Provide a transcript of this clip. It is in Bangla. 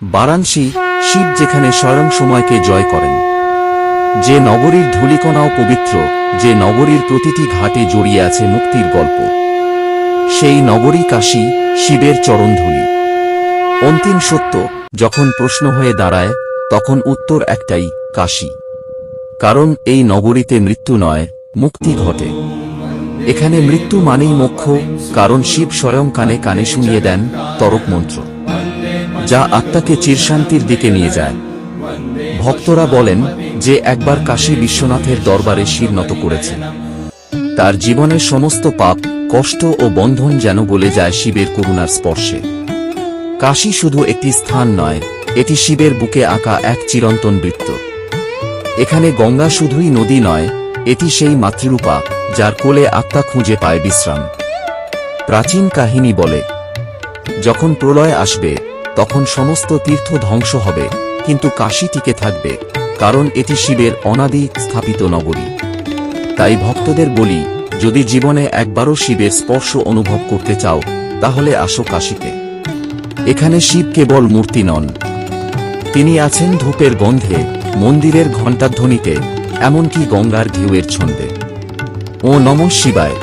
বারাণসী শিব যেখানে স্বয়ং সময়কে জয় করেন। যে নগরীর ধূলিকণাও পবিত্র, যে নগরীর প্রতিটি ঘাটে জড়িয়ে আছে মুক্তির গল্প। সেই নগরী কাশী শিবের চরণধূলি অন্তিম সত্য, যখন প্রশ্ন হয়ে দাঁড়ায়, তখন উত্তর একটাই, কাশী। কারণ এই নগরীতে মৃত্যু নয়, মুক্তি ঘটে। এখানে মৃত্যু মানেই মোক্ষ, কারণ শিব স্বয়ং কানে কানে শুনিয়ে দেন তরক মন্ত্র যা আত্মাকে চিরশান্তির দিকে নিয়ে যায়। ভক্তরা বলেন যে একবার কাশী বিশ্বনাথের দরবারে শির নত করেছে। তার জীবনের সমস্ত পাপ, কষ্ট ও বন্ধন যেন বলে যায় শিবের করুণার স্পর্শে। কাশী শুধু একটি স্থান নয়, এটি শিবের বুকে আঁকা এক চিরন্তন বৃত্ত। এখানে গঙ্গা শুধুই নদী নয়, এটি সেই মাতৃরূপা, যার কোলে আত্মা খুঁজে পায় বিশ্রাম। প্রাচীন কাহিনী বলে, যখন প্রলয় আসবে তখন সমস্ত তীর্থ ধ্বংস হবে, কিন্তু কাশী টিকে থাকবে, কারণ এটি শিবের অনাদি স্থাপিত নগরী। তাই ভক্তদের বলি, যদি জীবনে একবারও শিবের স্পর্শ অনুভব করতে চাও, তাহলে আসো কাশীতে। এখানে শিব কেবল মূর্তি নন। তিনি আছেন ধূপের গন্ধে, মন্দিরের ঘণ্টাধ্বনিতে, এমনকি গঙ্গার ঢেউয়ের ছন্দে। ও নম শিবায়।